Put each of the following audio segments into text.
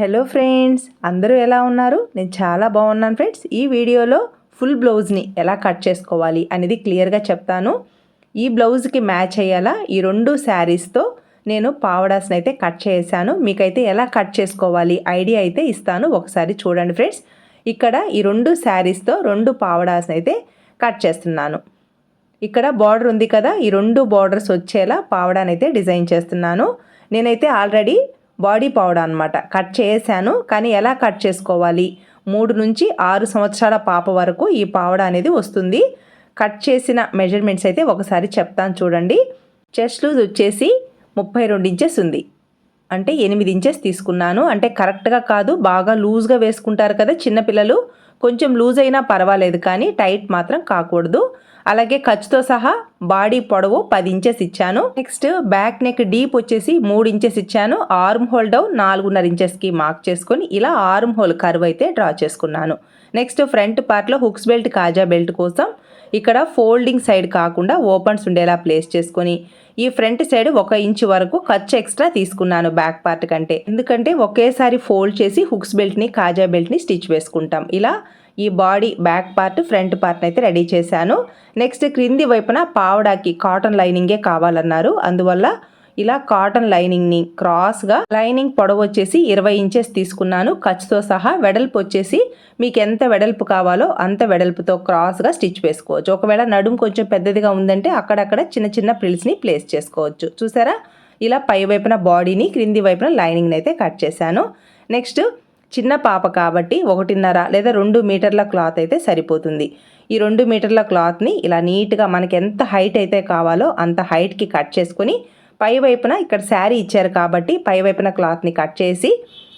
Hello friends అందరూ ఎలా ఉన్నారు? నేను చాలా బాగున్నాను ఫ్రెండ్స్. ఈ వీడియోలో ఫుల్ బ్లౌజ్ని ఎలా కట్ చేసుకోవాలి అనేది క్లియర్గా చెప్తాను. ఈ బ్లౌజ్కి మ్యాచ్ అయ్యేలా ఈ రెండు శారీస్తో నేను పావడాస్ని అయితే కట్ చేశాను. మీకైతే ఎలా కట్ చేసుకోవాలి ఐడియా అయితే ఇస్తాను. ఒకసారి చూడండి ఫ్రెండ్స్. ఇక్కడ ఈ రెండు శారీస్తో రెండు పావడాస్ని అయితే కట్ చేస్తున్నాను. ఇక్కడ బార్డర్ ఉంది కదా ఈ రెండు బార్డర్స్ వచ్చేలా పావడానైతే డిజైన్ చేస్తున్నాను. నేనైతే ఆల్రెడీ బాడీ పౌడర్ అనమాట కట్ చేశాను కానీ ఎలా కట్ చేసుకోవాలి? మూడు నుంచి ఆరు సంవత్సరాల పాప వరకు ఈ పావడ అనేది వస్తుంది. కట్ చేసిన మెజర్మెంట్స్ అయితే ఒకసారి చెప్తాను చూడండి. చెస్ట్ లూజ్ వచ్చేసి ముప్పై రెండు ఇంచెస్ ఉంది. అంటే ఎనిమిది ఇంచెస్ తీసుకున్నాను. అంటే కరెక్ట్గా కాదు బాగా లూజ్గా వేసుకుంటారు కదా చిన్నపిల్లలు. కొంచెం లూజ్ అయినా పర్వాలేదు కానీ టైట్ మాత్రం కాకూడదు. అలాగే ఖర్చుతో సహా బాడీ పొడవు పది ఇంచెస్ ఇచ్చాను. నెక్స్ట్ బ్యాక్ నెక్ డీప్ వచ్చేసి మూడు ఇంచెస్ ఇచ్చాను. ఆర్మ్ హోల్ డౌన్ నాలుగున్నర ఇంచెస్కి మార్క్ చేసుకొని ఇలా ఆర్మ్ హోల్ కర్వ్ అయితే డ్రా చేసుకున్నాను. నెక్స్ట్ ఫ్రంట్ పార్ట్లో హుక్స్ బెల్ట్ కాజా బెల్ట్ కోసం ఇక్కడ ఫోల్డింగ్ సైడ్ కాకుండా ఓపెన్స్ ఉండేలా ప్లేస్ చేసుకొని ఈ ఫ్రంట్ సైడ్ ఒక ఇంచ్ వరకు ఖర్చు ఎక్స్ట్రా తీసుకున్నాను బ్యాక్ పార్ట్ కంటే. ఎందుకంటే ఒకేసారి ఫోల్డ్ చేసి హుక్స్ బెల్ట్ని కాజా బెల్ట్ని స్టిచ్ వేసుకుంటాం. ఇలా ఈ body back part front part అయితే రెడీ చేశాను. నెక్స్ట్ క్రింది వైపున పావడాకి కాటన్ లైనింగే కావాలన్నారు. అందువల్ల ఇలా కాటన్ లైనింగ్ని క్రాస్గా లైనింగ్ పొడవు వచ్చేసి ఇరవై ఇంచెస్ తీసుకున్నాను. ఖర్చుతో సహా వెడల్పు వచ్చేసి మీకు ఎంత వెడల్పు కావాలో అంత వెడల్పుతో క్రాస్గా స్టిచ్ వేసుకోవచ్చు. ఒకవేళ నడుము కొంచెం పెద్దదిగా ఉందంటే అక్కడక్కడ చిన్న చిన్న ప్రిల్స్ని ప్లేస్ చేసుకోవచ్చు. చూసారా? ఇలా పై వైపున బాడీని క్రింది వైపున లైనింగ్ని అయితే కట్ చేశాను. నెక్స్ట్ చిన్న పాప కాబట్టి ఒకటిన్నర లేదా రెండు మీటర్ల క్లాత్ అయితే సరిపోతుంది. ఈ రెండు మీటర్ల క్లాత్ని ఇలా నీట్గా మనకి ఎంత హైట్ అయితే కావాలో అంత హైట్కి కట్ చేసుకొని పై వైపున ఇక్కడ శారీ ఇచ్చారు కాబట్టి పై వైపున క్లాత్ని కట్ చేసి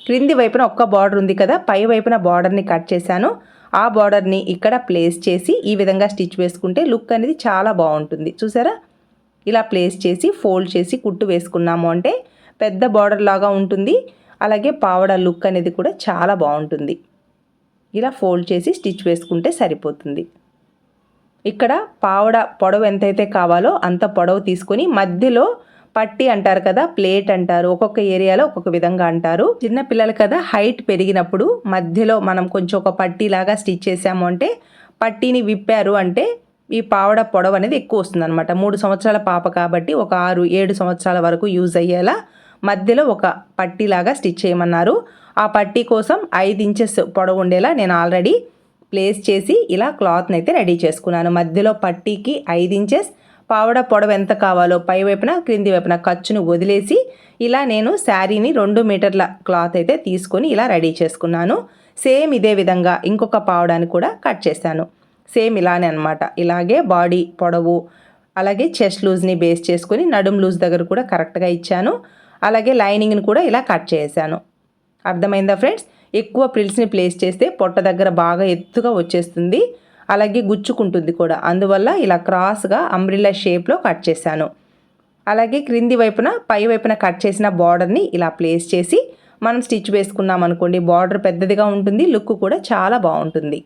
క్రింది వైపున ఒక్క బార్డర్ ఉంది కదా పై వైపున బార్డర్ని కట్ చేశాను. ఆ బార్డర్ని ఇక్కడ ప్లేస్ చేసి ఈ విధంగా స్టిచ్ వేసుకుంటే లుక్ అనేది చాలా బాగుంటుంది. చూసారా? ఇలా ప్లేస్ చేసి ఫోల్డ్ చేసి కుట్టు వేసుకున్నాము అంటే పెద్ద బార్డర్ లాగా ఉంటుంది. అలాగే పావడ లుక్ అనేది కూడా చాలా బాగుంటుంది. ఇలా ఫోల్డ్ చేసి స్టిచ్ వేసుకుంటే సరిపోతుంది. ఇక్కడ పావడ పొడవు ఎంతైతే కావాలో అంత పొడవు తీసుకొని మధ్యలో పట్టి అంటారు కదా ప్లేట్ అంటారు ఒక్కొక్క ఏరియాలో ఒక్కొక్క విధంగా అంటారు. చిన్న పిల్లలు కదా హైట్ పెరిగినప్పుడు మధ్యలో మనం కొంచెం ఒక పట్టీ లాగా స్టిచ్ చేసాము అంటే పట్టీని విప్పారు అంటే ఈ పావడ పొడవు అనేది ఎక్కువ వస్తుంది అనమాట మూడు సంవత్సరాల పాప కాబట్టి ఒక ఆరు ఏడు సంవత్సరాల వరకు యూజ్ అయ్యేలా మధ్యలో ఒక పట్టీలాగా స్టిచ్ చేయమన్నారు. ఆ పట్టీ కోసం ఐదు ఇంచెస్ పొడవు ఉండేలా నేను ఆల్రెడీ ప్లేస్ చేసి ఇలా క్లాత్ని అయితే రెడీ చేసుకున్నాను. మధ్యలో పట్టీకి ఐదు ఇంచెస్ పావడ పొడవు ఎంత కావాలో పై వైపున క్రింది వైపున ఖర్చును వదిలేసి ఇలా నేను శారీని రెండు మీటర్ల క్లాత్ అయితే తీసుకొని ఇలా రెడీ చేసుకున్నాను. సేమ్ ఇదే విధంగా ఇంకొక పావడాన్ని కూడా కట్ చేశాను. సేమ్ ఇలానే అనమాట ఇలాగే బాడీ పొడవు అలాగే చెస్ట్ లూజ్ని బేస్ చేసుకొని నడుం లూజ్ దగ్గర కూడా కరెక్ట్గా ఇచ్చాను. అలాగే లైనింగ్ని కూడా ఇలా కట్ చేశాను. అర్థమైందా ఫ్రెండ్స్? ఎక్కువ ప్రిల్స్ని ప్లేస్ చేస్తే పొట్ట దగ్గర బాగా ఎత్తుగా వచ్చేస్తుంది అలాగే గుచ్చుకుంటుంది కూడా. అందువల్ల ఇలా క్రాస్గా అంబ్రిల్లా షేప్లో కట్ చేశాను. అలాగే క్రింది వైపున పై వైపున కట్ చేసిన బార్డర్ని ఇలా ప్లేస్ చేసి మనం స్టిచ్ వేసుకున్నాం అనుకోండి బార్డర్ పెద్దదిగా ఉంటుంది లుక్ కూడా చాలా బాగుంటుంది.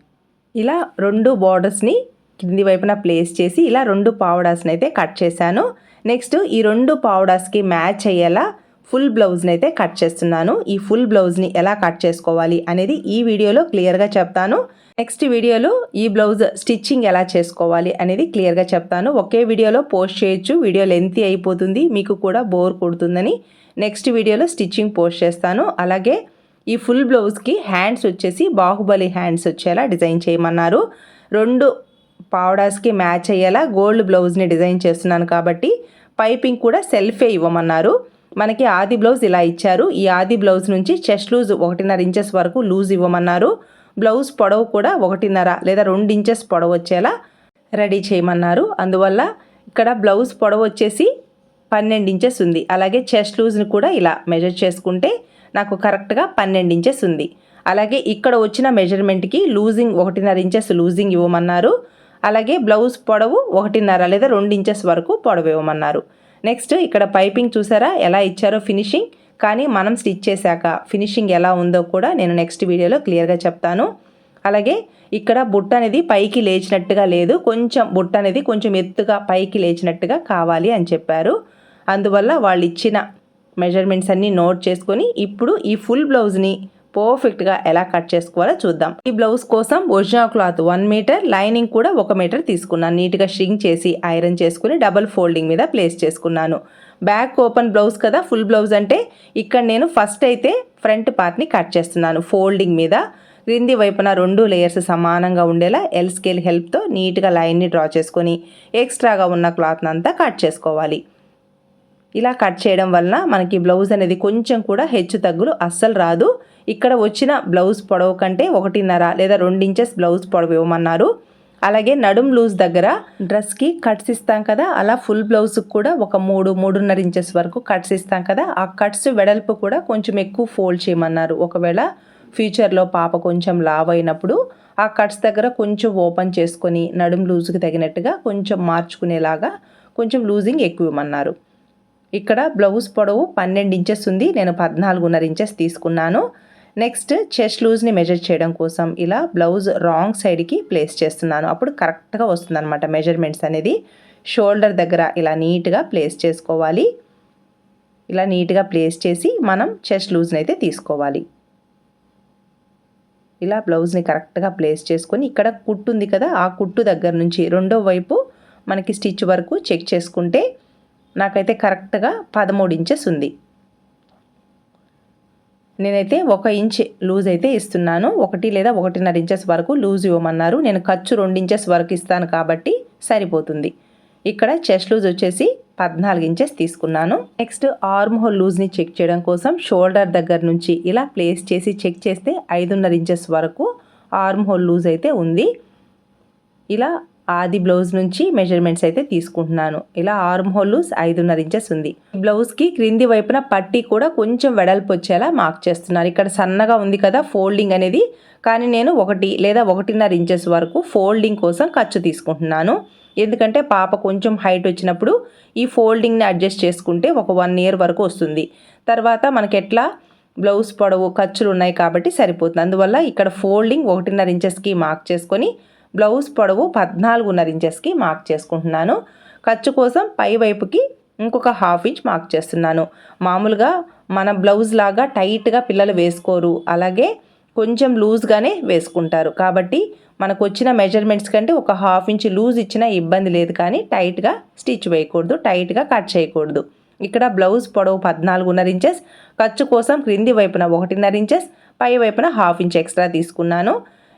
ఇలా రెండు బార్డర్స్ని కింది వైపున ప్లేస్ చేసి ఇలా రెండు పావడాస్ని అయితే కట్ చేశాను. నెక్స్ట్ ఈ రెండు పౌడర్స్కి మ్యాచ్ అయ్యేలా ఫుల్ బ్లౌజ్ని అయితే కట్ చేస్తున్నాను. ఈ ఫుల్ బ్లౌజ్ని ఎలా కట్ చేసుకోవాలి అనేది ఈ వీడియోలో క్లియర్గా చెప్తాను. నెక్స్ట్ వీడియోలో ఈ బ్లౌజ్ స్టిచ్చింగ్ ఎలా చేసుకోవాలి అనేది క్లియర్గా చెప్తాను. ఒకే వీడియోలో పోస్ట్ చేయొచ్చు. వీడియో లెంతీ అయిపోతుంది. మీకు కూడా బోర్ కొడుతుందని నెక్స్ట్ వీడియోలో స్టిచ్చింగ్ పోస్ట్ చేస్తాను. అలాగే ఈ ఫుల్ బ్లౌజ్కి హ్యాండ్స్ వచ్చేసి బాహుబలి హ్యాండ్స్ వచ్చేలా డిజైన్ చేయమన్నారు. రెండు పావడాస్కి మ్యాచ్ అయ్యేలా గోల్డ్ బ్లౌజ్ని డిజైన్ చేస్తున్నాను కాబట్టి పైపింగ్ కూడా సెల్ఫే ఇవ్వమన్నారు. మనకి ఆది బ్లౌజ్ ఇలా ఇచ్చారు. ఈ ఆది బ్లౌజ్ నుంచి చెస్ట్ లూజ్ ఒకటిన్నర ఇంచెస్ వరకు లూజ్ ఇవ్వమన్నారు. బ్లౌజ్ పొడవు కూడా ఒకటిన్నర లేదా రెండు ఇంచెస్ పొడవు వచ్చేలా రెడీ చేయమన్నారు. అందువల్ల ఇక్కడ బ్లౌజ్ పొడవు వచ్చేసి పన్నెండు ఇంచెస్ ఉంది. అలాగే చెస్ట్ లూజ్ని కూడా ఇలా మెజర్ చేసుకుంటే నాకు కరెక్ట్గా పన్నెండు ఇంచెస్ ఉంది. అలాగే ఇక్కడ వచ్చిన మెజర్మెంట్కి లూజింగ్ ఒకటిన్నర ఇంచెస్ లూజింగ్ ఇవ్వమన్నారు. అలాగే బ్లౌజ్ పొడవు ఒకటిన్నర లేదా రెండు ఇంచెస్ వరకు పొడవు ఇవ్వమన్నారు. నెక్స్ట్ ఇక్కడ పైపింగ్ చూసారా? ఎలా ఇచ్చారో ఫినిషింగ్. కానీ మనం స్టిచ్ చేశాక ఫినిషింగ్ ఎలా ఉందో కూడా నేను నెక్స్ట్ వీడియోలో క్లియర్గా చెప్తాను. అలాగే ఇక్కడ బుట్ట అనేది పైకి లేచినట్టుగా లేదు. కొంచెం బుట్ట అనేది కొంచెం ఎత్తుగా పైకి లేచినట్టుగా కావాలి అని చెప్పారు. అందువల్ల వాళ్ళు ఇచ్చిన మెజర్మెంట్స్ అన్నీ నోట్ చేసుకొని ఇప్పుడు ఈ ఫుల్ బ్లౌజ్ని పర్ఫెక్ట్గా ఎలా కట్ చేసుకోవాలో చూద్దాం. ఈ బ్లౌజ్ కోసం original cloth one metre lining కూడా ఒక మీటర్ తీసుకున్నాను. నీట్గా షింక్ చేసి ఐరన్ చేసుకుని డబల్ ఫోల్డింగ్ మీద ప్లేస్ చేసుకున్నాను. బ్యాక్ ఓపెన్ బ్లౌజ్ కదా ఫుల్ బ్లౌజ్ అంటే ఇక్కడ నేను ఫస్ట్ అయితే ఫ్రంట్ పార్ట్ని కట్ చేస్తున్నాను. ఫోల్డింగ్ మీద క్రింది వైపున రెండు లేయర్స్ సమానంగా ఉండేలా ఎల్ స్కేల్ హెల్ప్తో నీట్గా లైన్ని డ్రా చేసుకొని ఎక్స్ట్రాగా ఉన్న క్లాత్ని అంతా కట్ చేసుకోవాలి. ఇలా కట్ చేయడం వలన మనకి బ్లౌజ్ అనేది కొంచెం కూడా హెచ్చు తగ్గులు అస్సలు రాదు. ఇక్కడ వచ్చిన బ్లౌజ్ పొడవు కంటే ఒకటిన్నర లేదా రెండు ఇంచెస్ బ్లౌజ్ పొడవు ఇవ్వమన్నారు. అలాగే నడుం లూజ్ దగ్గర డ్రెస్కి కట్స్ ఇస్తాం కదా అలా ఫుల్ బ్లౌజ్కి కూడా ఒక మూడు మూడున్నర ఇంచెస్ వరకు కట్స్ ఇస్తాం కదా ఆ కట్స్ వెడల్పు కూడా కొంచెం ఎక్కువ ఫోల్డ్ చేయమన్నారు. ఒకవేళ ఫ్యూచర్లో పాప కొంచెం లావ్ అయినప్పుడు ఆ కట్స్ దగ్గర కొంచెం ఓపెన్ చేసుకొని నడుం లూజ్కి తగినట్టుగా కొంచెం మార్చుకునేలాగా కొంచెం లూజింగ్ ఎక్కువ ఇవ్వమన్నారు. ఇక్కడ బ్లౌజ్ పొడవు పన్నెండు ఇంచెస్ ఉంది నేను పద్నాలుగున్నర ఇంచెస్ తీసుకున్నాను. నెక్స్ట్ చెస్ట్ లూజ్ని మెజర్ చేయడం కోసం ఇలా బ్లౌజ్ రాంగ్ సైడ్కి ప్లేస్ చేస్తున్నాను. అప్పుడు కరెక్ట్గా వస్తుందన్నమాట మెజర్మెంట్స్ అనేది. షోల్డర్ దగ్గర ఇలా నీట్గా ప్లేస్ చేసుకోవాలి. ఇలా నీట్గా ప్లేస్ చేసి మనం చెస్ట్ లూజ్ని అయితే తీసుకోవాలి. ఇలా బ్లౌజ్ని కరెక్ట్గా ప్లేస్ చేసుకొని ఇక్కడ కుట్టు ఉంది కదా ఆ కుట్టు దగ్గర నుంచి రెండో వైపు మనకి స్టిచ్ వరకు చెక్ చేసుకుంటే నాకైతే కరెక్ట్గా పదమూడు ఇంచెస్ ఉంది. నేనైతే ఒక ఇంచ్ లూజ్ అయితే ఇస్తున్నాను. ఒకటి లేదా ఒకటిన్నర ఇంచెస్ వరకు లూజ్ ఇవ్వమన్నారు. నేను ఖర్చు రెండు ఇంచెస్ వరకు ఇస్తాను కాబట్టి సరిపోతుంది. ఇక్కడ చెస్ట్ లూజ్ వచ్చేసి పద్నాలుగు ఇంచెస్ తీసుకున్నాను. నెక్స్ట్ ఆర్మ్ హోల్ లూజ్ని చెక్ చేయడం కోసం షోల్డర్ దగ్గర నుంచి ఇలా ప్లేస్ చేసి చెక్ చేస్తే ఐదున్నర ఇంచెస్ వరకు ఆర్మ్ హోల్ లూజ్ అయితే ఉంది. ఇలా ఆది బ్లౌజ్ నుంచి మెజర్మెంట్స్ అయితే తీసుకుంటున్నాను. ఇలా ఆర్మ్ హోల్ ఐదున్నర ఇంచెస్ ఉంది. బ్లౌజ్కి క్రింది వైపున పట్టీ కూడా కొంచెం వెడల్పు వచ్చేలా మార్క్ చేస్తున్నారు. ఇక్కడ సన్నగా ఉంది కదా ఫోల్డింగ్ అనేది. కానీ నేను ఒకటి లేదా ఒకటిన్నర ఇంచెస్ వరకు ఫోల్డింగ్ కోసం ఖర్చు తీసుకుంటున్నాను. ఎందుకంటే పాప కొంచెం హైట్ వచ్చినప్పుడు ఈ ఫోల్డింగ్ని అడ్జస్ట్ చేసుకుంటే ఒక వన్ ఇయర్ వరకు వస్తుంది. తర్వాత మనకి ఎట్లా? బ్లౌజ్ పొడవు ఖర్చులు ఉన్నాయి కాబట్టి సరిపోతుంది. అందువల్ల ఇక్కడ ఫోల్డింగ్ ఒకటిన్నర ఇంచెస్కి మార్క్ చేసుకొని బ్లౌజ్ పొడవు పద్నాలుగున్నర ఇంచెస్కి మార్క్ చేసుకుంటున్నాను. ఖర్చు కోసం పై వైపుకి ఇంకొక హాఫ్ ఇంచ్ మార్క్ చేస్తున్నాను. మామూలుగా మన బ్లౌజ్ లాగా టైట్గా పిల్లలు వేసుకోరు. అలాగే కొంచెం లూజ్గానే వేసుకుంటారు. కాబట్టి మనకు వచ్చిన మెజర్మెంట్స్ కంటే ఒక హాఫ్ ఇంచ్ లూజ్ ఇచ్చినా ఇబ్బంది లేదు కానీ టైట్గా స్టిచ్ వేయకూడదు టైట్గా కట్ చేయకూడదు. ఇక్కడ బ్లౌజ్ పొడవు పద్నాలుగున్నర ఇంచెస్ ఖర్చు కోసం క్రింది వైపున ఒకటిన్నర ఇంచెస్ పై వైపున హాఫ్ ఇంచ్ ఎక్స్ట్రా తీసుకున్నాను.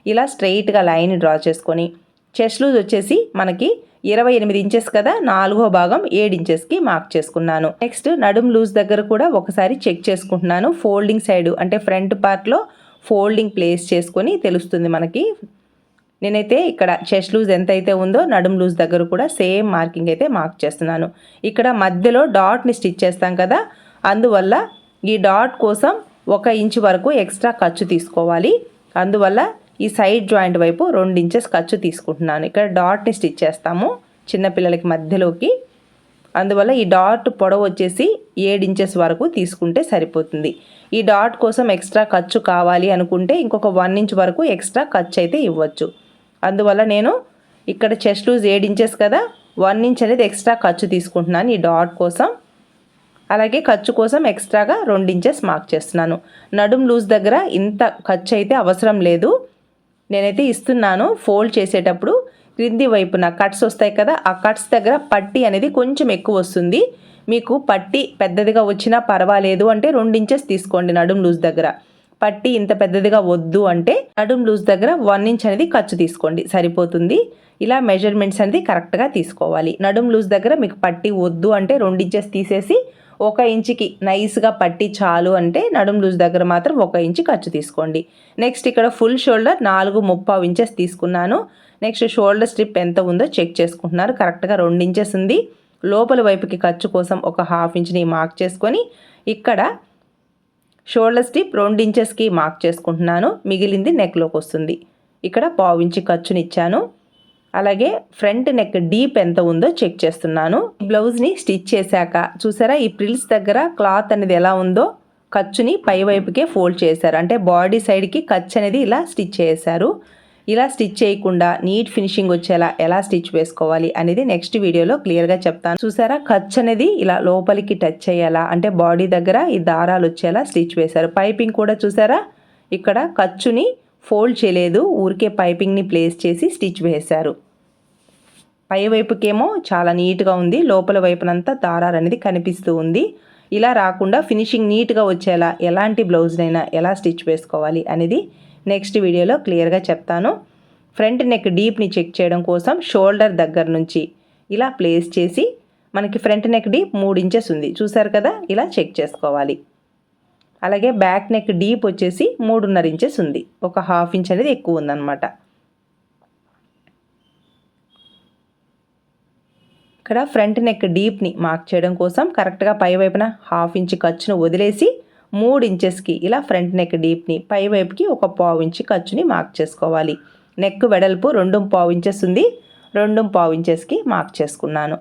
ఇలా స్ట్రెయిట్గా లైన్ డ్రా చేసుకొని చెస్ట్ లూజ్ వచ్చేసి మనకి ఇరవై ఎనిమిది ఇంచెస్ కదా నాలుగో భాగం ఏడు ఇంచెస్కి మార్క్ చేసుకున్నాను. నెక్స్ట్ నడుం లూజ్ దగ్గర కూడా ఒకసారి చెక్ చేసుకుంటున్నాను. ఫోల్డింగ్ సైడ్ అంటే ఫ్రంట్ పార్ట్లో ఫోల్డింగ్ ప్లేస్ చేసుకొని తెలుస్తుంది మనకి. నేనైతే ఇక్కడ చెస్ట్ లూజ్ ఎంత అయితే ఉందో నడుం లూజ్ దగ్గర కూడా సేమ్ మార్కింగ్ అయితే మార్క్ చేస్తున్నాను. ఇక్కడ మధ్యలో డాట్ని స్టిచ్ చేస్తాం కదా అందువల్ల ఈ డాట్ కోసం ఒక ఇంచు వరకు ఎక్స్ట్రా ఖర్చు తీసుకోవాలి. అందువల్ల ఈ సైడ్ జాయింట్ వైపు రెండు ఇంచెస్ ఖర్చు తీసుకుంటున్నాను. ఇక్కడ డాట్ని స్టిచ్ చేస్తాము చిన్నపిల్లలకి మధ్యలోకి. అందువల్ల ఈ డాట్ పొడవు వచ్చేసి ఏడు ఇంచెస్ వరకు తీసుకుంటే సరిపోతుంది. ఈ డాట్ కోసం ఎక్స్ట్రా ఖర్చు కావాలి అనుకుంటే ఇంకొక వన్ ఇంచ్ వరకు ఎక్స్ట్రా ఖర్చు అయితే ఇవ్వచ్చు. అందువల్ల నేను ఇక్కడ చెస్ట్ లూజ్ ఏడు ఇంచెస్ కదా వన్ ఇంచ్ అనేది ఎక్స్ట్రా ఖర్చు తీసుకుంటున్నాను ఈ డాట్ కోసం. అలాగే ఖర్చు కోసం ఎక్స్ట్రాగా రెండు ఇంచెస్ మార్క్ చేస్తున్నాను. నడుం లూజ్ దగ్గర ఇంత ఖర్చు అయితే అవసరం లేదు. నేనైతే ఇస్తున్నాను ఫోల్డ్ చేసేటప్పుడు క్రింది వైపున కట్స్ వస్తాయి కదా ఆ కట్స్ దగ్గర పట్టి అనేది కొంచెం ఎక్కువ వస్తుంది. మీకు పట్టి పెద్దదిగా వచ్చినా పర్వాలేదు అంటే రెండు ఇంచెస్ తీసుకోండి నడుం లూజ్ దగ్గర. పట్టి ఇంత పెద్దదిగా వద్దు అంటే నడుం లూజ్ దగ్గర వన్ ఇంచ్ అనేది ఖర్చు తీసుకోండి సరిపోతుంది. ఇలా మెజర్మెంట్స్ అనేది కరెక్ట్గా తీసుకోవాలి. నడుం లూజ్ దగ్గర మీకు పట్టి వద్దు అంటే రెండు ఇంచెస్ తీసేసి ఒక ఇంచుకి నైస్గా పట్టి చాలు అంటే నడుం లూజ్ దగ్గర మాత్రం ఒక ఇంచు ఖర్చు తీసుకోండి. నెక్స్ట్ ఇక్కడ ఫుల్ షోల్డర్ నాలుగు ముప్పావు ఇంచెస్ తీసుకున్నాను. నెక్స్ట్ షోల్డర్ స్ట్రిప్ ఎంత ఉందో చెక్ చేసుకుంటున్నారు. కరెక్ట్గా రెండు ఇంచెస్ ఉంది. లోపల వైపుకి ఖర్చు కోసం ఒక హాఫ్ ఇంచ్ని మార్క్ చేసుకొని ఇక్కడ షోల్డర్ స్ట్రిప్ రెండు ఇంచెస్కి మార్క్ చేసుకుంటున్నాను. మిగిలింది నెక్లోకి వస్తుంది. ఇక్కడ పావు ఇంచి ఖర్చునిచ్చాను. అలాగే ఫ్రంట్ నెక్ డీప్ ఎంత ఉందో చెక్ చేస్తున్నాను. బ్లౌజ్ని స్టిచ్ చేశాక చూసారా ఈ ప్రిల్స్ దగ్గర క్లాత్ అనేది ఎలా ఉందో ఖర్చుని పై వైపుకే ఫోల్డ్ చేశారు. అంటే బాడీ సైడ్కి ఖర్చు అనేది ఇలా స్టిచ్ చేశారు. ఇలా స్టిచ్ చేయకుండా నీట్ ఫినిషింగ్ వచ్చేలా ఎలా స్టిచ్ వేసుకోవాలి అనేది నెక్స్ట్ వీడియోలో క్లియర్గా చెప్తాను. చూసారా ఖర్చు అనేది ఇలా లోపలికి టచ్ అయ్యేలా అంటే బాడీ దగ్గర ఈ దారాలు వచ్చేలా స్టిచ్ వేశారు. పైపింగ్ కూడా చూసారా ఇక్కడ ఖర్చుని ఫోల్డ్ చేయలేదు. ఊరికే పైపింగ్ని ప్లేస్ చేసి స్టిచ్ వేశారు. పై వైపుకేమో చాలా నీట్గా ఉంది. లోపల వైపునంతా దారాలు అనేది కనిపిస్తూ ఉంది. ఇలా రాకుండా ఫినిషింగ్ నీట్గా వచ్చేలా ఎలాంటి బ్లౌజ్నైనా ఎలా స్టిచ్ వేసుకోవాలి అనేది నెక్స్ట్ వీడియోలో క్లియర్గా చెప్తాను. ఫ్రంట్ నెక్ డీప్ని చెక్ చేయడం కోసం షోల్డర్ దగ్గర నుంచి ఇలా ప్లేస్ చేసి మనకి ఫ్రంట్ నెక్ డీప్ మూడు ఇంచెస్ ఉంది. చూసారు కదా? ఇలా చెక్ చేసుకోవాలి. అలాగే బ్యాక్ నెక్ డీప్ వచ్చేసి మూడున్నర ఇంచెస్ ఉంది. ఒక హాఫ్ ఇంచ్ అనేది ఎక్కువ ఉందన్నమాట. ఇక్కడ ఫ్రంట్ నెక్ డీప్ని మార్క్ చేయడం కోసం కరెక్ట్గా పై వైపున హాఫ్ ఇంచ్ ఖర్చును వదిలేసి మూడు ఇంచెస్కి ఇలా ఫ్రంట్ నెక్ డీప్ని పై వైపుకి ఒక పావు ఇంచు ఖర్చుని మార్క్ చేసుకోవాలి. నెక్ వెడల్పు రెండు పావు ఇంచెస్ ఉంది. రెండు పావు ఇంచెస్కి మార్క్ చేసుకున్నాను.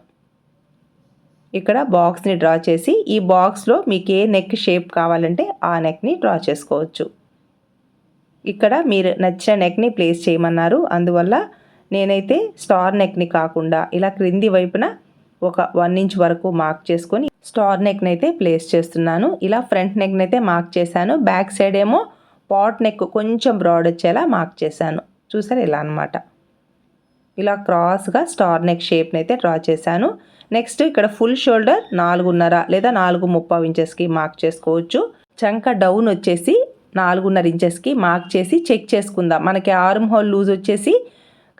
ఇక్కడ బాక్స్ని డ్రా చేసి ఈ బాక్స్లో మీకు ఏ నెక్ షేప్ కావాలంటే ఆ నెక్ని డ్రా చేసుకోవచ్చు. ఇక్కడ మీరు నచ్చిన నెక్ని ప్లేస్ చేయమన్నారు. అందువల్ల నేనైతే స్టార్ నెక్ని కాకుండా ఇలా క్రింది వైపున ఒక వన్ ఇంచ్ వరకు మార్క్ చేసుకొని స్టార్ నెక్ని అయితే ప్లేస్ చేస్తున్నాను. ఇలా ఫ్రంట్ నెక్ని అయితే మార్క్ చేశాను. బ్యాక్ సైడ్ ఏమో పాట్ నెక్ కొంచెం బ్రాడ్ వచ్చేలా మార్క్ చేశాను. చూసారు ఇలా అనమాట ఇలా క్రాస్గా స్టార్ నెక్ షేప్ని అయితే డ్రా చేశాను. నెక్స్ట్ ఇక్కడ ఫుల్ షోల్డర్ నాలుగున్నర లేదా నాలుగు ముప్పై ఇంచెస్కి మార్క్ చేసుకోవచ్చు. చంక డౌన్ వచ్చేసి నాలుగున్నర ఇంచెస్కి మార్క్ చేసి చెక్ చేసుకుందాం. మనకి ఆర్మ్ హోల్ లూజ్ వచ్చేసి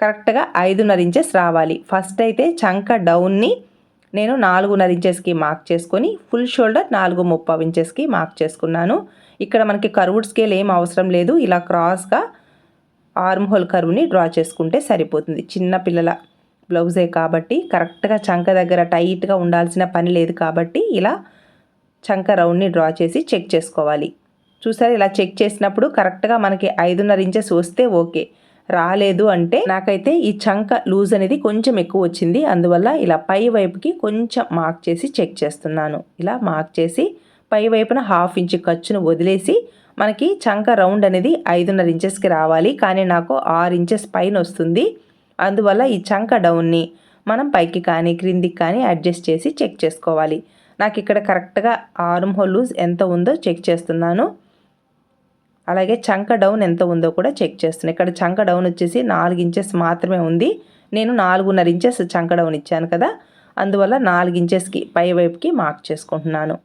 కరెక్ట్గా ఐదున్నర ఇంచెస్ రావాలి. ఫస్ట్ అయితే చంక డౌన్ని నేను నాలుగున్నర ఇంచెస్కి మార్క్ చేసుకొని ఫుల్ షోల్డర్ నాలుగు ముప్పై ఇంచెస్కి మార్క్ చేసుకున్నాను. ఇక్కడ మనకి కర్వుడ్ స్కేల్ ఏం అవసరం లేదు. ఇలా క్రాస్గా ఆర్మ్ హోల్ కరువుని డ్రా చేసుకుంటే సరిపోతుంది. చిన్న పిల్లల బ్లౌజే కాబట్టి కరెక్ట్గా చంక దగ్గర టైట్గా ఉండాల్సిన పని లేదు కాబట్టి ఇలా చంక రౌండ్ని డ్రా చేసి చెక్ చేసుకోవాలి. చూసారు? ఇలా చెక్ చేసినప్పుడు కరెక్ట్గా మనకి ఐదున్నర ఇంచెస్ వస్తే ఓకే. రాలేదు అంటే నాకైతే ఈ చంక లూజ్ అనేది కొంచెం ఎక్కువ వచ్చింది. అందువల్ల ఇలా పై వైపుకి కొంచెం మార్క్ చేసి చెక్ చేస్తున్నాను. ఇలా మార్క్ చేసి పై వైపున హాఫ్ ఇంచ్ ఖర్చును వదిలేసి మనకి చంక రౌండ్ అనేది ఐదున్నర ఇంచెస్కి రావాలి. కానీ నాకు ఆరు ఇంచెస్ పైన వస్తుంది. అందువల్ల ఈ చంక డౌన్ని మనం పైకి కానీ క్రిందికి కానీ అడ్జస్ట్ చేసి చెక్ చేసుకోవాలి. నాకు ఇక్కడ కరెక్ట్గా ఆర్మ్ హోల్ లూజ్ ఎంత ఉందో చెక్ చేస్తున్నాను. అలాగే చంక డౌన్ ఎంత ఉందో కూడా చెక్ చేస్తున్నాను. ఇక్కడ చంక డౌన్ వచ్చేసి నాలుగు ఇంచెస్ మాత్రమే ఉంది. నేను నాలుగున్నర ఇంచెస్ చంక డౌన్ ఇచ్చాను కదా. అందువల్ల నాలుగు ఇంచెస్కి పై వైపుకి మార్క్ చేసుకుంటున్నాను.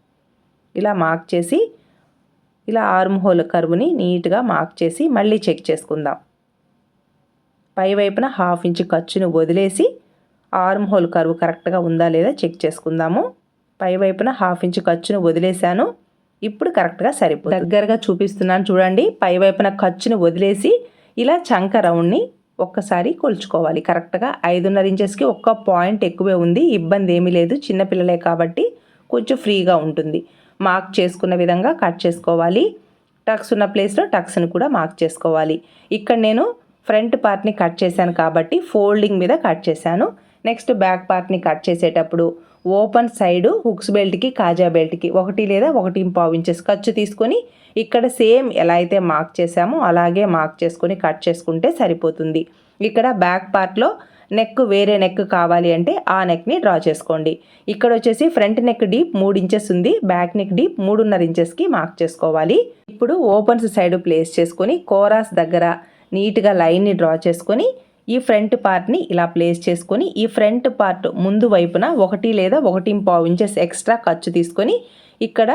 ఇలా మార్క్ చేసి ఇలా ఆర్మ్ హోల్ కరువుని నీట్గా మార్క్ చేసి మళ్ళీ చెక్ చేసుకుందాం. పై వైపున హాఫ్ ఇంచ్ ఖర్చును వదిలేసి ఆర్మ్ హోల్ కరువు కరెక్ట్గా ఉందా లేదా చెక్ చేసుకుందాము. పై వైపున హాఫ్ ఇంచ్ ఖర్చును వదిలేశాను. ఇప్పుడు కరెక్ట్గా సరిపో దగ్గరగా చూపిస్తున్నాను చూడండి. పై వైపున ఖర్చును వదిలేసి ఇలా చంక రౌండ్ని ఒక్కసారి కొలుచుకోవాలి. కరెక్ట్గా ఐదున్నర ఇంచెస్కి ఒక్క పాయింట్ ఎక్కువే ఉంది. ఇబ్బంది ఏమీ లేదు. చిన్నపిల్లలే కాబట్టి కొంచెం ఫ్రీగా ఉంటుంది. మార్క్ చేసుకున్న విధంగా కట్ చేసుకోవాలి. టక్స్ ఉన్న ప్లేస్లో టక్స్ని కూడా మార్క్ చేసుకోవాలి. ఇక్కడ నేను ఫ్రంట్ పార్ట్ని కట్ చేశాను కాబట్టి ఫోల్డింగ్ మీద కట్ చేశాను. నెక్స్ట్ బ్యాక్ పార్ట్ని కట్ చేసేటప్పుడు ఓపెన్ సైడు హుక్స్ బెల్ట్కి కాజా బెల్ట్కి ఒకటి లేదా ఒకటి పావు ఇంచెస్ ఖర్చు తీసుకొని ఇక్కడ సేమ్ ఎలా అయితే మార్క్ చేసామో అలాగే మార్క్ చేసుకొని కట్ చేసుకుంటే సరిపోతుంది. ఇక్కడ బ్యాక్ పార్ట్లో నెక్ వేరే నెక్ కావాలి అంటే ఆ నెక్ని డ్రా చేసుకోండి. ఇక్కడ వచ్చేసి ఫ్రంట్ నెక్ డీప్ మూడు ఇంచెస్ ఉంది బ్యాక్ నెక్ డీప్ మూడున్నర ఇంచెస్కి మార్క్ చేసుకోవాలి. ఇప్పుడు ఓపెన్స్ సైడ్ ప్లేస్ చేసుకొని కోరాస్ దగ్గర నీట్గా లైన్ని డ్రా చేసుకొని ఈ ఫ్రంట్ పార్ట్ని ఇలా ప్లేస్ చేసుకొని ఈ ఫ్రంట్ పార్ట్ ముందు వైపున ఒకటి లేదా ఒకటి పావు ఇంచెస్ ఎక్స్ట్రా ఖర్చు తీసుకొని ఇక్కడ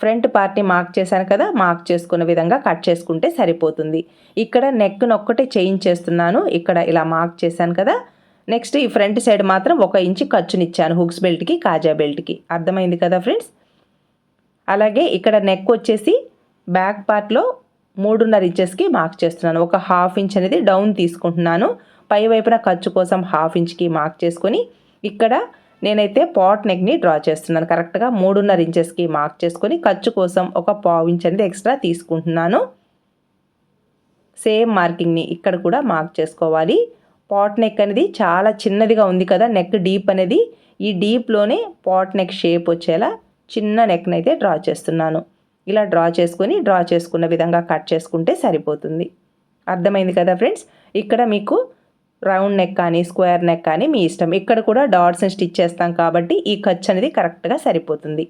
ఫ్రంట్ పార్ట్ని మార్క్ చేశాను కదా మార్క్ చేసుకున్న విధంగా కట్ చేసుకుంటే సరిపోతుంది. ఇక్కడ నెక్ను ఒక్కటే చేంజ్ చేస్తున్నాను ఇక్కడ ఇలా మార్క్ చేశాను కదా. నెక్స్ట్ ఈ ఫ్రంట్ సైడ్ మాత్రం ఒక ఇంచు ఖర్చునిచ్చాను హుక్స్ బెల్ట్కి కాజా బెల్ట్కి. అర్థమైంది కదా ఫ్రెండ్స్? అలాగే ఇక్కడ నెక్ వచ్చేసి బ్యాక్ పార్ట్లో మూడున్నర ఇంచెస్కి మార్క్ చేస్తున్నాను. ఒక హాఫ్ ఇంచ్ అనేది డౌన్ తీసుకుంటున్నాను. పై వైపున ఖర్చు కోసం హాఫ్ ఇంచ్కి మార్క్ చేసుకొని ఇక్కడ నేనైతే పాట్ నెక్ని డ్రా చేస్తున్నాను. కరెక్ట్గా మూడున్నర ఇంచెస్కి మార్క్ చేసుకొని ఖర్చు కోసం ఒక పావు ఇంచ్ అనేది ఎక్స్ట్రా తీసుకుంటున్నాను. సేమ్ మార్కింగ్ని ఇక్కడ కూడా మార్క్ చేసుకోవాలి. పాట్ నెక్ అనేది చాలా చిన్నదిగా ఉంది కదా. నెక్ డీప్ అనేది ఈ డీప్లోనే పాట్ నెక్ షేప్ వచ్చేలా చిన్న నెక్ని అయితే డ్రా చేస్తున్నాను. ఇలా డ్రా చేసుకొని డ్రా చేసుకున్న విధంగా కట్ చేసుకుంటే సరిపోతుంది. అర్థమైంది కదా ఫ్రెండ్స్? ఇక్కడ మీకు రౌండ్ నెక్ కానీ స్క్వేర్ నెక్ కానీ మీ ఇష్టం. ఇక్కడ కూడా డాట్స్ని స్టిచ్ చేస్తాం కాబట్టి ఈ ఖర్చు అనేది కరెక్ట్గా సరిపోతుంది.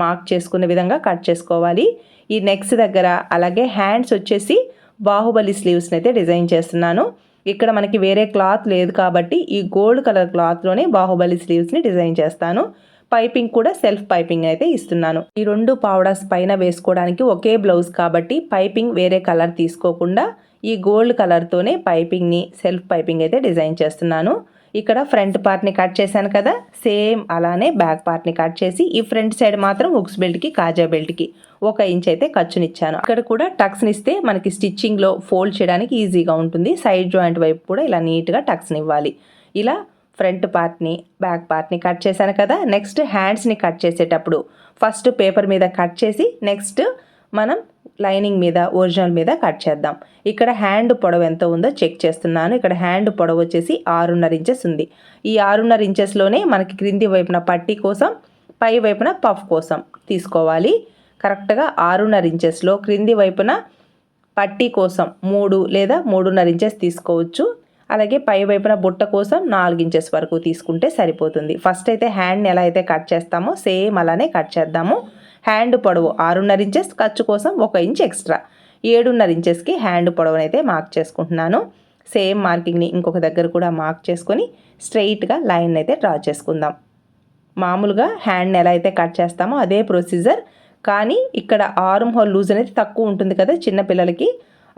మార్క్ చేసుకున్న విధంగా కట్ చేసుకోవాలి. ఈ నెక్స్ దగ్గర అలాగే హ్యాండ్స్ వచ్చేసి బాహుబలి స్లీవ్స్ని అయితే డిజైన్ చేస్తున్నాను. ఇక్కడ మనకి వేరే క్లాత్ లేదు కాబట్టి ఈ గోల్డ్ కలర్ క్లాత్లోనే బాహుబలి స్లీవ్స్ని డిజైన్ చేస్తాను. పైపింగ్ కూడా సెల్ఫ్ పైపింగ్ అయితే ఇస్తున్నాను. ఈ రెండు పౌడర్స్ పైన వేసుకోవడానికి ఒకే బ్లౌజ్ కాబట్టి పైపింగ్ వేరే కలర్ తీసుకోకుండా ఈ గోల్డ్ కలర్తోనే పైపింగ్ని సెల్ఫ్ పైపింగ్ అయితే డిజైన్ చేస్తున్నాను. ఇక్కడ ఫ్రంట్ పార్ట్ని కట్ చేశాను కదా సేమ్ అలానే బ్యాక్ పార్ట్ని కట్ చేసి ఈ ఫ్రంట్ సైడ్ మాత్రం హుక్స్ బెల్ట్కి కాజా బెల్ట్కి ఒక ఇంచ్ అయితే ఖర్చునిచ్చాను ఇక్కడ కూడా టక్స్ని ఇస్తే మనకి స్టిచ్చింగ్లో ఫోల్డ్ చేయడానికి ఈజీగా ఉంటుంది. సైడ్ జాయింట్ వైపు కూడా ఇలా నీట్గా టక్స్ని ఇవ్వాలి. ఇలా ఫ్రంట్ పార్ట్ని బ్యాక్ పార్ట్ని కట్ చేశాను కదా. నెక్స్ట్ హ్యాండ్స్ని కట్ చేసేటప్పుడు ఫస్ట్ పేపర్ మీద కట్ చేసి నెక్స్ట్ మనం లైనింగ్ మీద ఒరిజినల్ మీద కట్ చేద్దాం. ఇక్కడ హ్యాండ్ పొడవు ఎంత ఉందో చెక్ చేస్తున్నాను. ఇక్కడ హ్యాండ్ పొడవు వచ్చేసి ఆరున్నర ఇంచెస్ ఉంది. ఈ ఆరున్నర ఇంచెస్లోనే మనకి క్రింది వైపున పట్టీ కోసం పై వైపున పఫ్ కోసం తీసుకోవాలి. కరెక్ట్గా ఆరున్నర ఇంచెస్లో క్రింది వైపున పట్టీ కోసం మూడు లేదా మూడున్నర ఇంచెస్ తీసుకోవచ్చు. అలాగే పై వైపున బుట్ట కోసం నాలుగు ఇంచెస్ వరకు తీసుకుంటే సరిపోతుంది. ఫస్ట్ అయితే హ్యాండ్ని ఎలా అయితే కట్ చేస్తామో సేమ్ అలానే కట్ చేద్దాము. హ్యాండ్ పొడవు ఆరున్నర ఇంచెస్ ఖర్చు కోసం ఒక ఇంచ్ ఎక్స్ట్రా ఏడున్నర ఇంచెస్కి హ్యాండ్ పొడవునైతే మార్క్ చేసుకుంటున్నాను. సేమ్ మార్కింగ్ని ఇంకొక దగ్గర కూడా మార్క్ చేసుకొని స్ట్రెయిట్గా లైన్ అయితే డ్రా చేసుకుందాం. మామూలుగా హ్యాండ్ని ఎలా అయితే కట్ చేస్తామో అదే ప్రొసీజర్ కానీ ఇక్కడ ఆర్మ్ హోల్ లూజ్ అనేది తక్కువ ఉంటుంది కదా చిన్నపిల్లలకి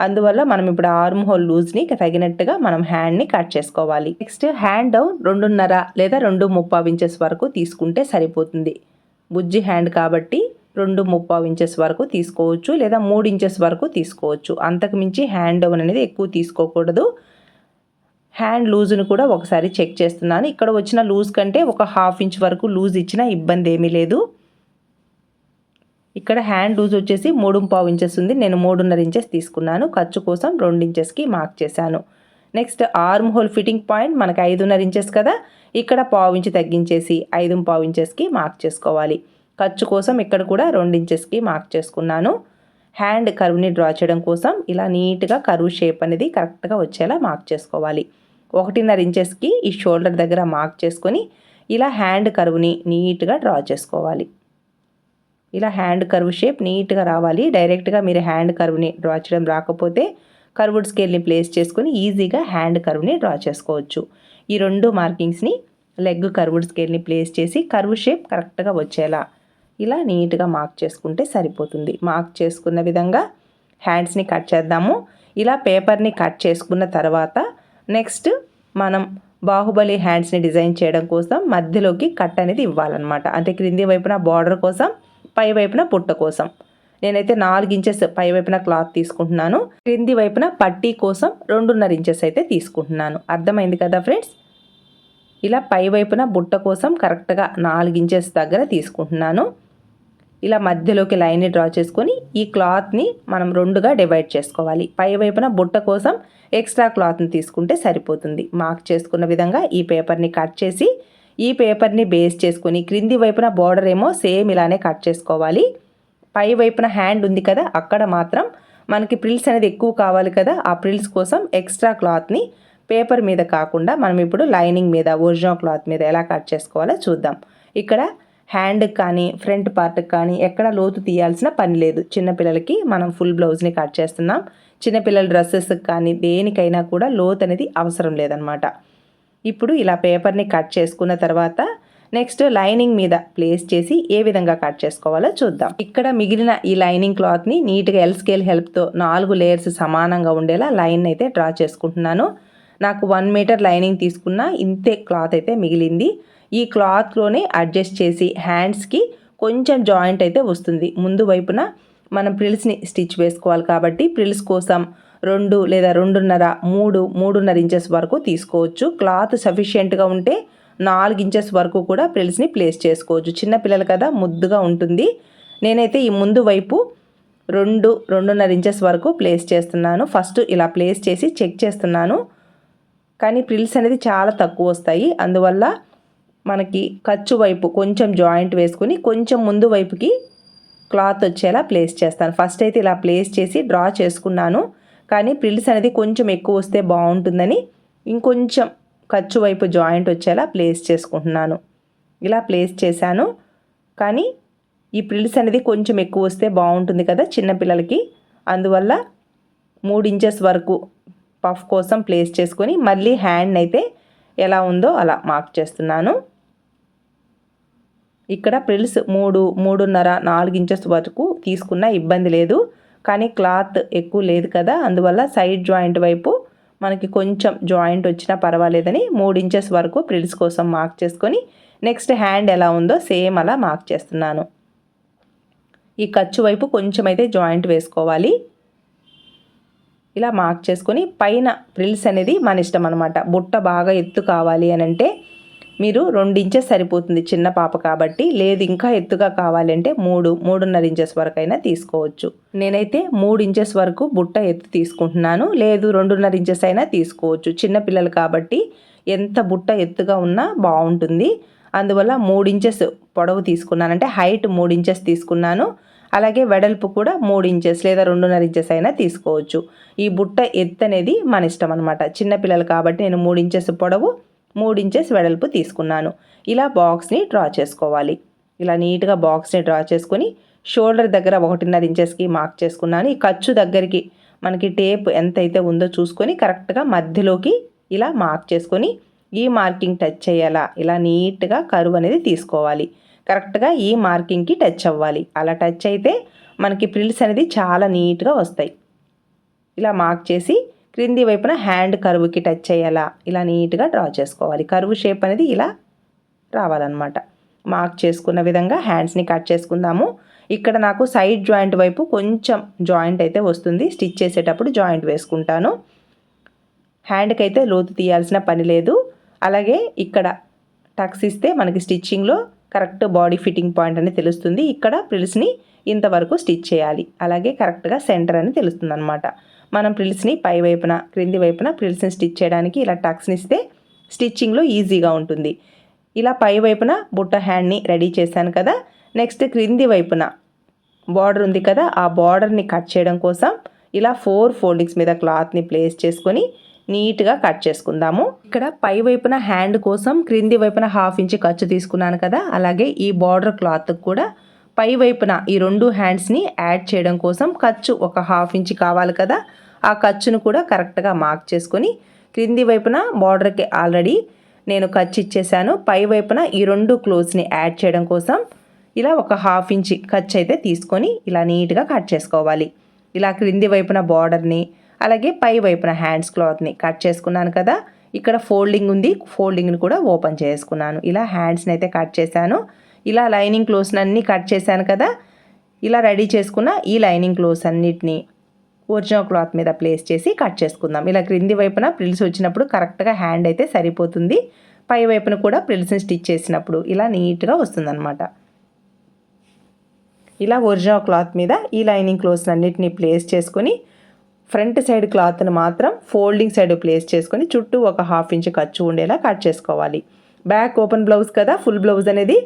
అందువల్ల మనం ఇప్పుడు ఆర్మ్ హోల్ లూజ్ని తగినట్టుగా మనం హ్యాండ్ని కట్ చేసుకోవాలి. నెక్స్ట్ హ్యాండ్ డౌన్ రెండున్నర లేదా రెండు ముప్పావు ఇంచెస్ వరకు తీసుకుంటే సరిపోతుంది. బుజ్జి హ్యాండ్ కాబట్టి రెండు ముప్పావు ఇంచెస్ వరకు తీసుకోవచ్చు లేదా మూడు ఇంచెస్ వరకు తీసుకోవచ్చు. అంతకు మించి హ్యాండ్ డౌన్ అనేది ఎక్కువ తీసుకోకూడదు. హ్యాండ్ లూజ్ను కూడా ఒకసారి చెక్ చేస్తున్నాను. ఇక్కడ వచ్చిన లూజ్ కంటే ఒక హాఫ్ ఇంచ్ వరకు లూజ్ ఇచ్చినా ఇబ్బంది ఏమీ లేదు. ఇక్కడ హ్యాండ్ లూజ్ వచ్చేసి మూడు పావు ఇంచెస్ ఉంది. నేను మూడున్నర ఇంచెస్ తీసుకున్నాను. ఖర్చు కోసం రెండు ఇంచెస్కి మార్క్ చేశాను. Next arm hole fitting point మనకి ఐదున్నర ఇంచెస్ కదా. ఇక్కడ పావు ఇంచు తగ్గించేసి ఐదు పావు ఇంచెస్కి మార్క్ చేసుకోవాలి. ఖర్చు కోసం ఇక్కడ కూడా రెండు ఇంచెస్కి మార్క్ చేసుకున్నాను. హ్యాండ్ కరువుని డ్రా చేయడం కోసం ఇలా నీట్గా కరువు షేప్ అనేది కరెక్ట్గా వచ్చేలా మార్క్ చేసుకోవాలి. ఒకటిన్నర ఇంచెస్కి ఈ షోల్డర్ దగ్గర మార్క్ చేసుకొని ఇలా హ్యాండ్ కరువుని నీట్గా డ్రా చేసుకోవాలి. ఇలా హ్యాండ్ కర్వ్ షేప్ నీట్గా రావాలి. డైరెక్ట్గా మీరు హ్యాండ్ కర్వ్ని డ్రా చేయడం రాకపోతే కర్వ్డ్ స్కేల్ని ప్లేస్ చేసుకుని ఈజీగా హ్యాండ్ కర్వ్ని డ్రా చేసుకోవచ్చు. ఈ రెండు మార్కింగ్స్ని లెగ్ కర్వ్డ్ స్కేల్ని ప్లేస్ చేసి కర్వ్ షేప్ కరెక్ట్గా వచ్చేలా ఇలా నీట్గా మార్క్ చేసుకుంటే సరిపోతుంది. మార్క్ చేసుకున్న విధంగా హ్యాండ్స్ని కట్ చేద్దాము. ఇలా పేపర్ని కట్ చేసుకున్న తర్వాత నెక్స్ట్ మనం బాహుబలి హ్యాండ్స్ని డిజైన్ చేయడం కోసం మధ్యలోకి కట్ అనేది ఇవ్వాలన్నమాట. అంటే క్రింది వైపున బార్డర్ కోసం పై వైపున బుట్ట కోసం. నేనైతే నాలుగు ఇంచెస్ పై వైపున క్లాత్ తీసుకుంటున్నాను. క్రింది వైపున పట్టీ కోసం రెండున్నర ఇంచెస్ అయితే తీసుకుంటున్నాను. అర్థమైంది కదా ఫ్రెండ్స్? ఇలా పై వైపున బుట్ట కోసం కరెక్ట్గా నాలుగు ఇంచెస్ దగ్గర తీసుకుంటున్నాను. ఇలా మధ్యలోకి లైన్ని డ్రా చేసుకొని ఈ క్లాత్ని మనం రెండుగా డివైడ్ చేసుకోవాలి. పై వైపున బుట్ట కోసం ఎక్స్ట్రా క్లాత్ని తీసుకుంటే సరిపోతుంది. మార్క్ చేసుకున్న విధంగా ఈ పేపర్ని కట్ చేసి ఈ పేపర్ని బేస్ చేసుకొని క్రింది వైపున బార్డర్ ఏమో సేమ్ ఇలానే కట్ చేసుకోవాలి. పై వైపున హ్యాండ్ ఉంది కదా అక్కడ మాత్రం మనకి ప్రిల్స్ అనేది ఎక్కువ కావాలి కదా ఆ ప్రిల్స్ కోసం ఎక్స్ట్రా క్లాత్ని పేపర్ మీద కాకుండా మనం ఇప్పుడు లైనింగ్ మీద ఒరిజినల్ క్లాత్ మీద ఎలా కట్ చేసుకోవాలో చూద్దాం. ఇక్కడ హ్యాండ్కి కానీ ఫ్రంట్ పార్ట్కి కానీ ఎక్కడ లోతు తీయాల్సిన పని లేదు. చిన్నపిల్లలకి మనం ఫుల్ బ్లౌజ్ని కట్ చేస్తున్నాం. చిన్నపిల్లల డ్రెస్సెస్కి కానీ దేనికైనా కూడా లోతు అనేది అవసరం లేదనమాట. ఇప్పుడు ఇలా పేపర్ని కట్ చేసుకున్న తర్వాత నెక్స్ట్ లైనింగ్ మీద ప్లేస్ చేసి ఏ విధంగా కట్ చేసుకోవాలో చూద్దాం. ఇక్కడ మిగిలిన ఈ లైనింగ్ క్లాత్ని నీట్గా ఎల్ స్కేల్ హెల్ప్తో నాలుగు లేయర్స్ సమానంగా ఉండేలా లైన్ అయితే డ్రా చేసుకుంటున్నాను. నాకు వన్ మీటర్ లైనింగ్ తీసుకున్న ఇంతే క్లాత్ అయితే మిగిలింది. ఈ క్లాత్లోనే అడ్జస్ట్ చేసి హ్యాండ్స్కి కొంచెం జాయింట్ అయితే వస్తుంది. ముందు వైపున మనం ప్రిల్స్ని స్టిచ్ వేసుకోవాలి కాబట్టి ప్రిల్స్ కోసం రెండు లేదా రెండున్నర మూడు మూడున్నర ఇంచెస్ వరకు తీసుకోవచ్చు. క్లాత్ సఫిషియెంట్గా ఉంటే నాలుగు ఇంచెస్ వరకు కూడా ప్రిల్స్ని ప్లేస్ చేసుకోవచ్చు. చిన్నపిల్లలు కదా ముద్దుగా ఉంటుంది. నేనైతే ఈ ముందు వైపు రెండు రెండున్నర ఇంచెస్ వరకు ప్లేస్ చేస్తున్నాను. ఫస్ట్ ఇలా ప్లేస్ చేసి చెక్ చేస్తున్నాను. కానీ ప్రిల్స్ అనేది చాలా తక్కువ వస్తాయి. అందువల్ల మనకి ఖర్చు వైపు కొంచెం జాయింట్ వేసుకుని కొంచెం ముందు వైపుకి క్లాత్ వచ్చేలా ప్లేస్ చేస్తాను. ఫస్ట్ అయితే ఇలా ప్లేస్ చేసి డ్రా చేసుకున్నాను. కానీ ప్రిల్స్ అనేది కొంచెం ఎక్కువ వస్తే బాగుంటుందని ఇంకొంచెం ఖర్చు వైపు జాయింట్ వచ్చేలా ప్లేస్ చేసుకుంటున్నాను. ఇలా ప్లేస్ చేశాను. కానీ ఈ ప్రిల్స్ అనేది కొంచెం ఎక్కువ వస్తే బాగుంటుంది కదా చిన్నపిల్లలకి అందువల్ల మూడు ఇంచెస్ వరకు పఫ్ కోసం ప్లేస్ చేసుకొని మళ్ళీ హ్యాండ్ అయితే ఎలా ఉందో అలా మార్క్ చేస్తున్నాను. ఇక్కడ ప్రిల్స్ మూడు మూడున్నర నాలుగు ఇంచెస్ వరకు తీసుకున్న ఇబ్బంది లేదు. కానీ క్లాత్ ఎక్కువ లేదు కదా అందువల్ల సైడ్ జాయింట్ వైపు మనకి కొంచెం జాయింట్ వచ్చినా పర్వాలేదని మూడు ఇంచెస్ వరకు ప్రిల్స్ కోసం మార్క్ చేసుకొని నెక్స్ట్ హ్యాండ్ ఎలా ఉందో సేమ్ అలా మార్క్ చేస్తున్నాను. ఈ ఖర్చు వైపు కొంచెం అయితే జాయింట్ వేసుకోవాలి. ఇలా మార్క్ చేసుకొని పైన ప్రిల్స్ అనేది మన ఇష్టం అనమాట బుట్ట బాగా ఎత్తు కావాలి అని అంటే మీరు రెండు ఇంచెస్ సరిపోతుంది చిన్న పాప కాబట్టి. లేదు ఇంకా ఎత్తుగా కావాలంటే మూడు మూడున్నర ఇంచెస్ వరకు అయినా తీసుకోవచ్చు. నేనైతే మూడు ఇంచెస్ వరకు బుట్ట ఎత్తు తీసుకుంటున్నాను. లేదు రెండున్నర ఇంచెస్ అయినా తీసుకోవచ్చు. చిన్న పిల్లలు కాబట్టి ఎంత బుట్ట ఎత్తుగా ఉన్నా బాగుంటుంది. అందువల్ల మూడు ఇంచెస్ పొడవు తీసుకున్నాను. అంటే హైట్ మూడు ఇంచెస్ తీసుకున్నాను. అలాగే వెడల్పు కూడా మూడు ఇంచెస్ లేదా రెండున్నర ఇంచెస్ అయినా తీసుకోవచ్చు. ఈ బుట్ట ఎత్తు అనేది మన ఇష్టం అనమాట చిన్నపిల్లలు కాబట్టి నేను మూడు ఇంచెస్ పొడవు మూడు ఇంచెస్ వెడల్పు తీసుకున్నాను. ఇలా బాక్స్ని డ్రా చేసుకోవాలి. ఇలా నీట్గా బాక్స్ని డ్రా చేసుకుని షోల్డర్ దగ్గర ఒకటిన్నర ఇంచెస్కి మార్క్ చేసుకున్నాను. ఈ ఖర్చు దగ్గరికి మనకి టేప్ ఎంత అయితే ఉందో చూసుకొని కరెక్ట్గా మధ్యలోకి ఇలా మార్క్ చేసుకొని ఈ మార్కింగ్ టచ్ చేయాలా? ఇలా నీట్గా కరువు అనేది తీసుకోవాలి. కరెక్ట్గా ఈ మార్కింగ్కి టచ్ అవ్వాలి. అలా టచ్ అయితే మనకి ప్రిల్స్ అనేది చాలా నీట్గా వస్తాయి. ఇలా మార్క్ చేసి క్రింది వైపున హ్యాండ్ కరువుకి టచ్ చేయాలా ఇలా నీట్గా డ్రా చేసుకోవాలి. కరువు షేప్ అనేది ఇలా రావాలన్నమాట. మార్క్ చేసుకున్న విధంగా హ్యాండ్స్ని కట్ చేసుకుందాము. ఇక్కడ నాకు సైడ్ జాయింట్ వైపు కొంచెం జాయింట్ అయితే వస్తుంది. స్టిచ్ చేసేటప్పుడు జాయింట్ వేసుకుంటాను. హ్యాండ్కి అయితే లోతు తీయాల్సిన పని లేదు. అలాగే ఇక్కడ టక్స్ ఇస్తే మనకి స్టిచ్చింగ్లో కరెక్ట్ బాడీ ఫిట్టింగ్ పాయింట్ అని తెలుస్తుంది. ఇక్కడ ప్రిల్స్ని ఇంతవరకు స్టిచ్ చేయాలి. అలాగే కరెక్ట్గా సెంటర్ అని తెలుస్తుంది అనమాట మనం ప్రిల్స్ని పై వైపున క్రింది వైపున ప్రిల్స్ని స్టిచ్ చేయడానికి ఇలా టక్స్ని ఇస్తే స్టిచ్చింగ్లో ఈజీగా ఉంటుంది. ఇలా పై వైపున బుట్ట హ్యాండ్ని రెడీ చేశాను కదా. నెక్స్ట్ క్రింది వైపున బార్డర్ ఉంది కదా ఆ బార్డర్ని కట్ చేయడం కోసం ఇలా ఫోర్ ఫోల్డింగ్స్ మీద క్లాత్ని ప్లేస్ చేసుకొని నీట్గా కట్ చేసుకుందాము. ఇక్కడ పై వైపున హ్యాండ్ కోసం క్రింది వైపున హాఫ్ ఇంచ్ ఖర్చు తీసుకున్నాను కదా అలాగే ఈ బార్డర్ క్లాత్ కూడా పై వైపున ఈ రెండు హ్యాండ్స్ని యాడ్ చేయడం కోసం ఖర్చు ఒక హాఫ్ ఇంచ్ కావాలి కదా. ఆ ఖర్చును కూడా కరెక్ట్గా మార్క్ చేసుకొని క్రింది వైపున బార్డర్కి ఆల్రెడీ నేను ఖర్చు ఇచ్చేసాను. పై వైపున ఈ రెండు క్లోత్స్ని యాడ్ చేయడం కోసం ఇలా ఒక హాఫ్ ఇంచ్ ఖర్చు అయితే తీసుకొని ఇలా నీట్గా కట్ చేసుకోవాలి. ఇలా క్రింది వైపున బార్డర్ని అలాగే పై వైపున హ్యాండ్స్ క్లాత్ని కట్ చేసుకున్నాను కదా. ఇక్కడ ఫోల్డింగ్ ఉంది. ఫోల్డింగ్ని కూడా ఓపెన్ చేసుకున్నాను. ఇలా హ్యాండ్స్ని అయితే కట్ చేశాను. ఇలా లైనింగ్ క్లోత్స్ని అన్నీ కట్ చేశాను కదా. ఇలా రెడీ చేసుకున్న ఈ లైనింగ్ క్లోత్స్ అన్నిటిని ఒరిజినల్ క్లాత్ మీద ప్లేస్ చేసి కట్ చేసుకుందాం. ఇలా క్రింది వైపున ప్రిల్స్ వచ్చినప్పుడు కరెక్ట్గా హ్యాండ్ అయితే సరిపోతుంది. పై వైపున కూడా ప్రిల్స్ని స్టిచ్ చేసినప్పుడు ఇలా నీట్గా వస్తుందన్నమాట. ఇలా ఒరిజినల్ క్లాత్ మీద ఈ లైనింగ్ క్లోత్స్ అన్నిటిని ప్లేస్ చేసుకొని ఫ్రంట్ సైడ్ క్లాత్ను మాత్రం ఫోల్డింగ్ సైడ్ ప్లేస్ చేసుకొని చుట్టూ ఒక హాఫ్ ఇంచ్ ఖర్చు ఉండేలా కట్ చేసుకోవాలి. బ్యాక్ ఓపెన్ బ్లౌజ్ కదా ఫుల్ బ్లౌజ్ అనేది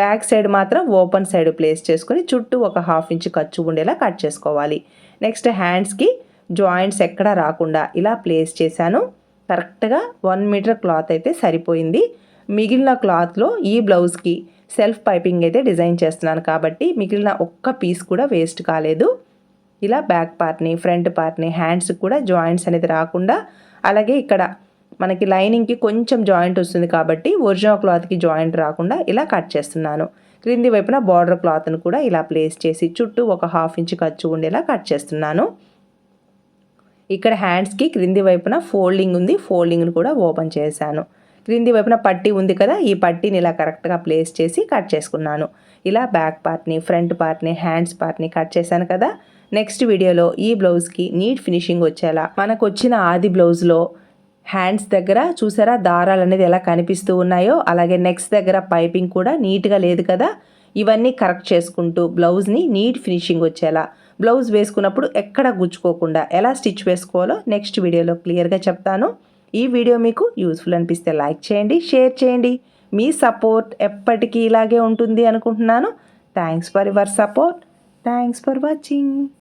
బ్యాక్ సైడ్ మాత్రం ఓపెన్ సైడ్ ప్లేస్ చేసుకొని చుట్టూ ఒక హాఫ్ ఇంచ్ ఖర్చు ఉండేలా కట్ చేసుకోవాలి. నెక్స్ట్ హ్యాండ్స్కి జాయింట్స్ ఎక్కడా రాకుండా ఇలా ప్లేస్ చేశాను. కరెక్ట్గా వన్ మీటర్ క్లాత్ అయితే సరిపోయింది. మిగిలిన క్లాత్లో ఈ బ్లౌజ్కి సెల్ఫ్ పైపింగ్ అయితే డిజైన్ చేస్తున్నాను కాబట్టి మిగిలిన ఒక్క పీస్ కూడా వేస్ట్ కాలేదు. ఇలా బ్యాక్ పార్ట్ని ఫ్రంట్ పార్ట్ని హ్యాండ్స్కి కూడా జాయింట్స్ అనేది రాకుండా అలాగే ఇక్కడ మనకి లైనింగ్కి కొంచెం జాయింట్ వస్తుంది కాబట్టి ఒరిజినల్ క్లాత్కి జాయింట్ రాకుండా ఇలా కట్ చేస్తున్నాను. క్రింది వైపున బార్డర్ క్లాత్ను కూడా ఇలా ప్లేస్ చేసి చుట్టూ ఒక హాఫ్ ఇంచ్ ఖర్చు ఉండేలా కట్ చేస్తున్నాను. ఇక్కడ హ్యాండ్స్కి క్రింది వైపున ఫోల్డింగ్ ఉంది. ఫోల్డింగ్ను కూడా ఓపెన్ చేశాను. క్రింది వైపున పట్టీ ఉంది కదా ఈ పట్టీని ఇలా కరెక్ట్గా ప్లేస్ చేసి కట్ చేసుకున్నాను. ఇలా బ్యాక్ పార్ట్ని ఫ్రంట్ పార్ట్ని హ్యాండ్స్ పార్ట్ని కట్ చేశాను కదా. నెక్స్ట్ వీడియోలో ఈ బ్లౌజ్కి నీట్ ఫినిషింగ్ వచ్చేలా మనకు వచ్చిన ఆది బ్లౌజ్లో హ్యాండ్స్ దగ్గర చూసారా? దారాలు అనేది ఎలా కనిపిస్తూ ఉన్నాయో అలాగే నెక్స్ట్ దగ్గర పైపింగ్ కూడా నీట్గా లేదు కదా? ఇవన్నీ కరెక్ట్ చేసుకుంటూ బ్లౌజ్ని నీట్ ఫినిషింగ్ వచ్చేలా. బ్లౌజ్ వేసుకున్నప్పుడు ఎక్కడ గుచ్చుకోకుండా ఎలా స్టిచ్ వేసుకోవాలో నెక్స్ట్ వీడియోలో క్లియర్గా చెప్తాను. ఈ వీడియో మీకు యూస్ఫుల్ అనిపిస్తే లైక్ చేయండి షేర్ చేయండి. మీ సపోర్ట్ ఎప్పటికీ ఇలాగే ఉంటుంది అనుకుంటున్నాను. Thanks for your support. Thanks for watching.